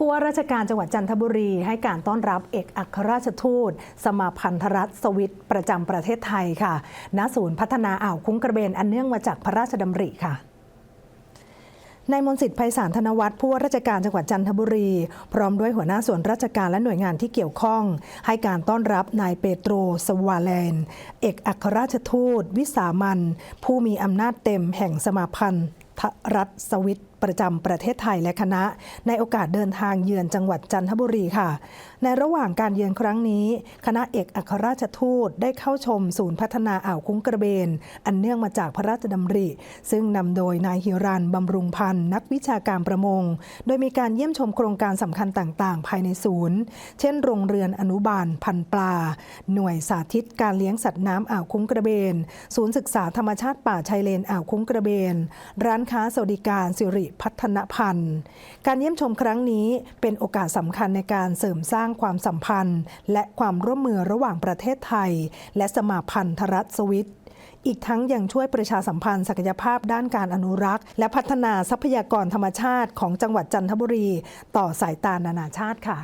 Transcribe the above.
ผู้ว่าราชการจังหวัดจันทบุรีให้การต้อนรับเอกอัครราชทูต สมาพันธรัฐสวิตประจำประเทศไทยค่ะ ณ ศูนย์พัฒนาอ่าวคุ้งกระเบนอันเนื่องมาจากพระราชดำริค่ะนายมนสิทธิ์ไพศาลธนวัฒน์ผู้ว่าราชการจังหวัดจันทบุรี พร้อมด้วยหัวหน้าส่วนราชการและหน่วยงานที่เกี่ยวข้อง ให้การต้อนรับนายเปโตรสวาเลน เอกอัครราชทูต วิสามันผู้มีอำนาจเต็มแห่งสมาพันธรัฐสวิตประจำประเทศไทยและคณะ ในโอกาสเดินทางเยือนจังหวัดจันทบุรีค่ะ ในระหว่างการเยือนครั้งนี้ คณะเอกอัครราชทูตได้เข้าชมศูนย์พัฒนาอ่าวคุ้งกระเบน อันเนื่องมาจากพระราชดำริ ซึ่งนำโดยนายฮิรันบำรุงพันธ์นักวิชาการประมง โดยมีการเยี่ยมชมโครงการสำคัญต่างๆ ภายในศูนย์ เช่น โรงเรือนอนุบาลพันปลา หน่วยสาธิตการเลี้ยงสัตว์น้ำอ่าวคุ้งกระเบน ศูนย์ศึกษาธรรมชาติป่าชายเลนอ่าวคุ้งกระเบน ร้านค้าสวัสดิการสิริพัฒนพันธ์ การเยี่ยมชมครั้งนี้เป็นโอกาสสำคัญในการเสริมสร้างความสัมพันธ์ และความร่วมมือระหว่างประเทศไทย และสมาพันธรัฐสวิตอีกทั้งยังช่วยประชาสัมพันธ์ศักยภาพด้านการอนุรักษ์ และพัฒนาทรัพยากรธรรมชาติของจังหวัดจันทบุรี ต่อสายตานานาชาติค่ะ